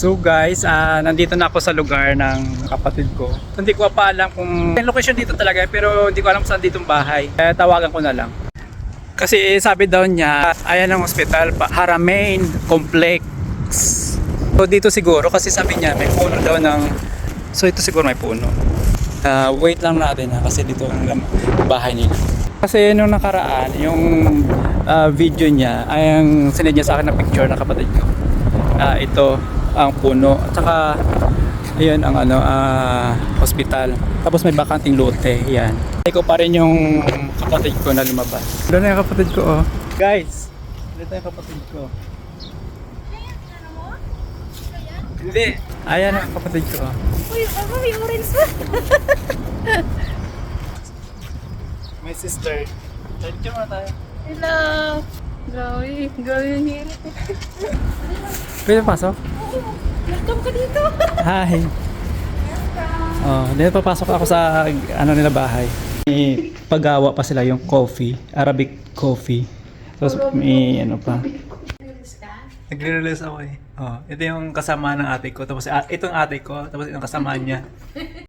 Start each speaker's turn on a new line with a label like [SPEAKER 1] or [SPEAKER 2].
[SPEAKER 1] So guys, ah, nandito na ako sa lugar ng kapatid ko. Hindi ko pa alam kung yung location dito talaga pero hindi ko alam saan ditong bahay. Kaya tawagan ko na lang. Kasi sabi daw niya, ayan ang hospital, Haramain Complex. So dito siguro kasi sabi niya may puno daw ng So ito siguro may puno. Ah, wait lang natin ha, kasi dito ang bahay nila. Kasi nung nakaraan, yung ah, video niya ay ang niya sa akin na picture ng kapatid ko. Ah, ito ang puno. At saka ayun ang ano ah, hospital. Tapos may bakanting lote. Yan. Iko pa rin yung kapatid ko na lumabas. Doon na yung kapatid ko oh. Guys, dito yung kapatid ko. Hindi. Ayan ang kapatid ko.
[SPEAKER 2] Uy, ano may orange ba?
[SPEAKER 1] My sister. Diyan muna tayo.
[SPEAKER 2] Hello. Grabe, grabe yung hirap.
[SPEAKER 1] Pwede pasok?
[SPEAKER 2] Welcome ka dito.
[SPEAKER 1] Hi. Oh, dito papasok ako sa ano nila bahay. May pagawa pa sila yung coffee, Arabic coffee. Tapos may ano pa. Nagre-release ako eh. Oh, ito yung kasama ng ate ko. Tapos ah, itong ate ko, tapos itong kasama niya.